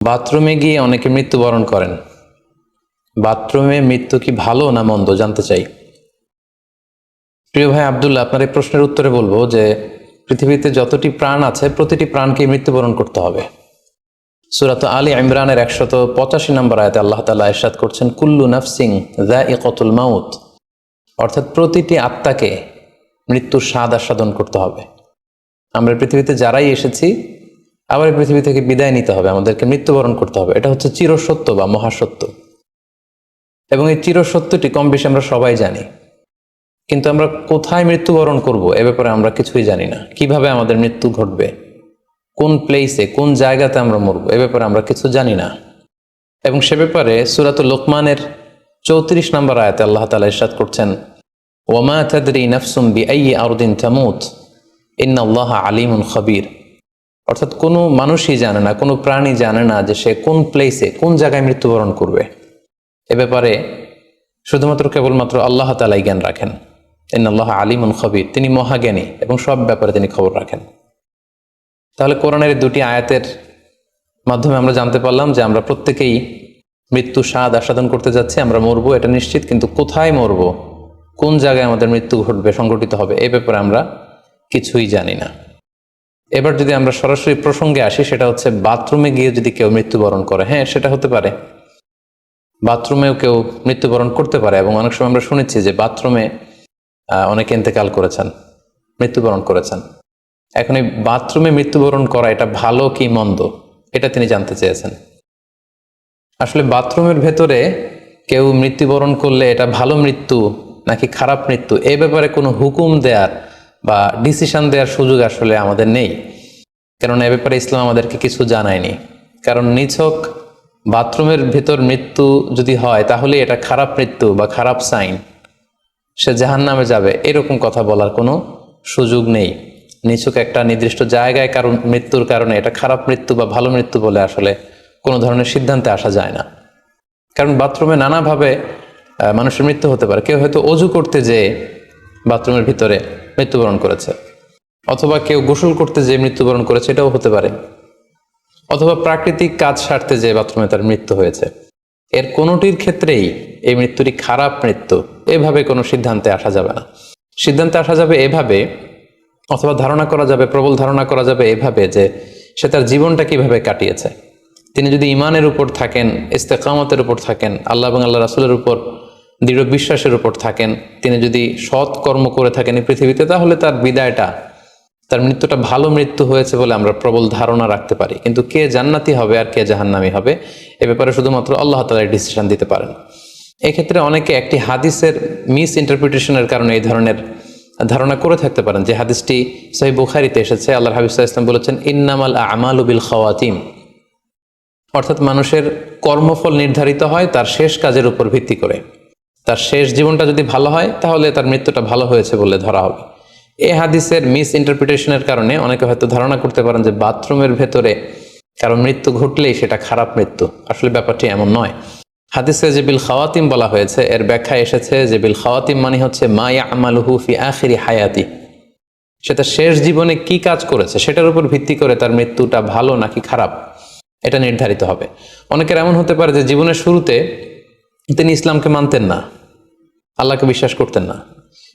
বাথরুমে গিয়ে অনেকে মৃত্যুবরণ করেন। বাথরুমে মৃত্যু কি ভালো না মন্দ, জানতে চাই। প্রিয় ভাই আবদুল্লাহ, আপনার এই প্রশ্নের উত্তরে বলব যে, পৃথিবীতে যতটি প্রাণ আছে, প্রতিটি প্রাণকে মৃত্যুবরণ করতে হবে। সুরাত আলী ইমরানের একশত পঁচাশি নম্বর আয়তে আল্লাহ তালা এরশাদ করছেন, কুল্লু নাফসিং দ্য এ কতুল মাউত অর্থাৎ প্রতিটি আত্মাকে মৃত্যুর স্বাদ আস্বাদন করতে হবে। আমরা পৃথিবীতে যারাই এসেছি আবার এই পৃথিবী থেকে বিদায় নিতে হবে, আমাদেরকে মৃত্যুবরণ করতে হবে। এটা হচ্ছে চিরসত্য বা মহাসত্য। এবং এই চিরসত্যটি কম বেশি আমরা সবাই জানি। কিন্তু আমরা কোথায় মৃত্যুবরণ করব এ ব্যাপারে আমরা কিছুই জানি না। কীভাবে আমাদের মৃত্যু ঘটবে? কোন প্লেসে কোন জায়গাতে আমরা মরবো এ ব্যাপারে আমরা কিছু জানি না। এবং সে ব্যাপারে সুরাতুল লোকমানের চৌত্রিশ নম্বর আয়াতে আল্লাহ তালা ইরশাদ করছেন ওমা তাদরি নফসুম বি আই আরদিন তামুত, ইন্নাল্লাহ আলিমুন খবির। অর্থাৎ কোনো মানুষই জানে না, কোনো প্রাণী জানে না যে সে কোন প্লেসে কোন জায়গায় মৃত্যুবরণ করবে। এ ব্যাপারে শুধুমাত্র কেবলমাত্র আল্লাহ তালাই জ্ঞান রাখেন। ইন্নাল্লাহ আলিমুন খবির, তিনি মহাজ্ঞানী এবং সব ব্যাপারে তিনি খবর রাখেন। তাহলে কোরআনের দুটি আয়াতের মাধ্যমে আমরা জানতে পারলাম যে আমরা প্রত্যেকেই মৃত্যু স্বাদ আস্বাদন করতে যাচ্ছি, আমরা মরবো, এটা নিশ্চিত, কিন্তু কোথায় মরবো? কোন জায়গায় আমাদের মৃত্যু ঘটবে, সংঘটিত হবে? এ ব্যাপারে আমরা কিছুই জানি না। এবার যদি আমরা সরাসরি প্রসঙ্গে আসি, সেটা হচ্ছে বাথরুমে গিয়ে যদি কেউ মৃত্যুবরণ করে হ্যাঁ সেটা হতে পারে। বাথরুমেও কেউ মৃত্যুবরণ করতে পারে এবং অনেক সময় আমরা শুনেছি যে বাথরুমে অনেকে ইন্তেকাল করেছেন, মৃত্যুবরণ করেছেন। এখন এই বাথরুমে মৃত্যুবরণ করা এটা ভালো কি মন্দ? এটা তিনি জানতে চেয়েছেন। আসলে বাথরুমের ভেতরে কেউ মৃত্যুবরণ করলে এটা ভালো মৃত্যু নাকি খারাপ মৃত্যু, এ ব্যাপারে কোনো হুকুম দেওয়ার বা ডিসিশন দেওয়ার সুযোগ আসলে আমাদের নেই। কেননা এ ব্যাপারে ইসলাম আমাদেরকে কিছু জানায়নি। কারণ নিছক বাথরুমের ভেতর মৃত্যু যদি হয়, তাহলে এটা খারাপ মৃত্যু বা খারাপ সাইন সে জাহান নামে যাবে, এরকম কথা বলার কোনো সুযোগ নেই। নিছক একটা নির্দিষ্ট জায়গায় কারণ মৃত্যুর কারণে এটা খারাপ মৃত্যু বা ভালো মৃত্যু বলে আসলে কোনো ধরনের সিদ্ধান্তে আসা যায় না। কারণ বাথরুমে নানাভাবে মানুষের মৃত্যু হতে পারে। কেউ হয়তো অজু করতে যেয়ে বাথরুমের ভিতরে মৃত্যুবরণ করেছে। অথবা কেউ গোসল করতে যেয়ে মৃত্যুবরণ করেছে, এটাও হতে পারে। অথবা প্রাকৃতিক কাজ সারতে যেয়ে বাথরুমে তার মৃত্যু হয়েছে। এর কোনোটির ক্ষেত্রেই এই মৃত্যুটি খারাপ মৃত্যু। এভাবে কোনো সিদ্ধান্তে আসা যাবে না। সিদ্ধান্তে আসা যাবে এভাবে, অথবা ধারণা করা যাবে, প্রবল ধারণা করা যাবে এভাবে যে সে তার জীবনটা কীভাবে কাটিয়েছে। তিনি যদি ইমানের উপর থাকেন, ইস্তেকামতের উপর থাকেন, আল্লাহ এবং আল্লাহ রাসুলের উপর দৃঢ় বিশ্বাসের উপর থাকেন। তিনি যদি সৎ কর্ম করে থাকেন এই পৃথিবীতে, তাহলে তার বিদায়টা, তার মৃত্যুটা ভালো মৃত্যু হয়েছে বলে আমরা প্রবল ধারণা রাখতে পারি। কিন্তু কে জান্নাতি হবে আর কে জাহান্নামি হবে, এ ব্যাপারে শুধুমাত্র আল্লাহ তালা ডিসিশন দিতে পারেন। এক্ষেত্রে অনেকে একটি হাদিসের মিস ইন্টারপ্রিটেশনের কারণে এই ধরনের ধারণা করে থাকতে পারেন। যে হাদিসটি সহি বুখারিতে এসেছে আল্লাহ হাবিজ ইসলাম বলেছেন, ইন্নামাল আমাল বিল খাওয়াতিম। অর্থাৎ মানুষের কর্মফল নির্ধারিত হয়, তার শেষ কাজের উপর ভিত্তি করে। তার শেষ জীবনটা যদি ভালো হয়, তাহলে তার মৃত্যুটা ভালো হয়েছে বলে ধরা হবে। এ হাদিসের মিস ইন্টারপ্রিটেশনের কারণে অনেকে হয়তো ধারণা করতে পারেন যে বাথরুমের ভেতরে কারও মৃত্যু ঘটলেই সেটা খারাপ মৃত্যু। আসলে ব্যাপারটি এমন নয়। হাদিসে যে বিল খাওয়াতিম বলা হয়েছে, এর ব্যাখ্যা এসেছে যে বিল খাওয়াতিম মানে হচ্ছে মা ইয়ামালুহু ফি আখিরি হায়াতি। সেটা শেষ জীবনে কি কাজ করেছে, সেটার উপর ভিত্তি করে তার মৃত্যুটা ভালো নাকি খারাপ, এটা নির্ধারিত হবে। অনেকের এমন হতে পারে যে জীবনের শুরুতে তিনি ইসলামকে মানতেন না, আল্লাহকে বিশ্বাস করতেন না।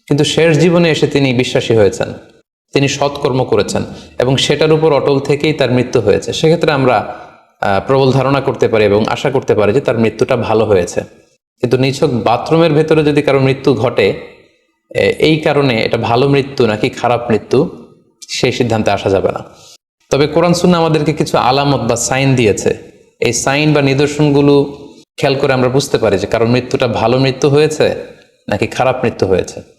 কিন্তু শেষ জীবনে এসে তিনি বিশ্বাসী হয়েছেন, তিনি সৎকর্ম করেছেন এবং সেটার উপর অটল থেকেই তার মৃত্যু হয়েছে। সেক্ষেত্রে আমরা প্রবল ধারণা করতে পারি এবং আশা করতে পারি যে তার মৃত্যুটা ভালো হয়েছে। কিন্তু নিছক বাথরুমের ভেতরে যদি কারও মৃত্যু ঘটে এই কারণে এটা ভালো মৃত্যু নাকি খারাপ মৃত্যু, সেই সিদ্ধান্তে আসা যাবে না। তবে কোরআন সুন্না আমাদেরকে কিছু আলামত বা সাইন দিয়েছে। এই সাইন বা নিদর্শনগুলো খেয়াল করে আমরা বুঝতে পারি যে কারোর মৃত্যুটা ভালো মৃত্যু হয়েছে নাকি খারাপ মৃত্যু হয়েছে।